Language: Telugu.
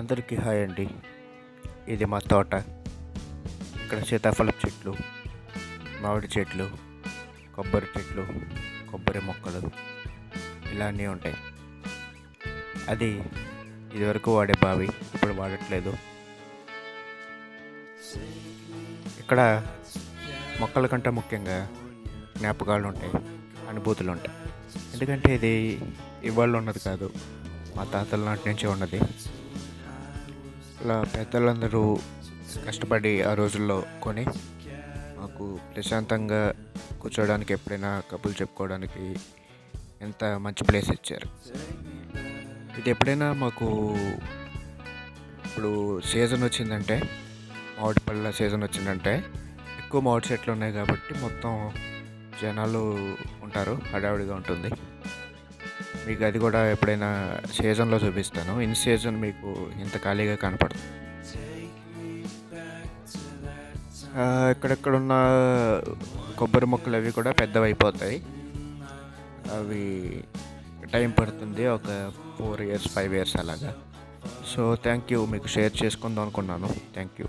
అందరికీ హాయ్ అండి. ఇది మా తోట. ఇక్కడ సీతాఫలం చెట్లు మామిడి చెట్లు కొబ్బరి చెట్లు కొబ్బరి మొక్కలు ఇలా అన్నీ ఉంటాయి. అది ఇదివరకు వాడే బావి ఇప్పుడు వాడట్లేదు. ఇక్కడ మొక్కల కంటే ముఖ్యంగా జ్ఞాపకాలు ఉంటాయి అనుభూతులు ఉంటాయి. ఎందుకంటే ఇది ఇవాళ ఉన్నది కాదు మా తాతల నాటి నుంచి ఉన్నది. ఇలా పెద్దలందరూ కష్టపడి ఆ రోజుల్లో కొని మాకు ప్రశాంతంగా కూర్చోడానికి ఎప్పుడైనా కబుర్లు చెప్పుకోవడానికి ఎంత మంచి ప్లేస్ ఇచ్చారు. ఇది ఎప్పుడైనా మాకు ఇప్పుడు సీజన్ వచ్చిందంటే మామిడి పళ్ళ సీజన్ వచ్చిందంటే ఎక్కువ మామిడి చెట్లు ఉన్నాయి కాబట్టి మొత్తం జనాలు ఉంటారు హడావిడిగా ఉంటుంది. మీకు అది కూడా ఎప్పుడైనా సీజన్లో చూపిస్తాను. ఇన్ సీజన్ మీకు ఇంత ఖాళీగా కనపడుతుంది ఆ, ఇక్కడెక్కడున్న కొబ్బరి మొక్కలు అవి కూడా పెద్దవి అయిపోతాయి అవి టైం పడుతుంది ఒక ఫోర్ ఇయర్స్ ఫైవ్ ఇయర్స్ అలాగా. సో థ్యాంక్ యూ మీకు షేర్ చేసుకుందాం అనుకున్నాను. Thank you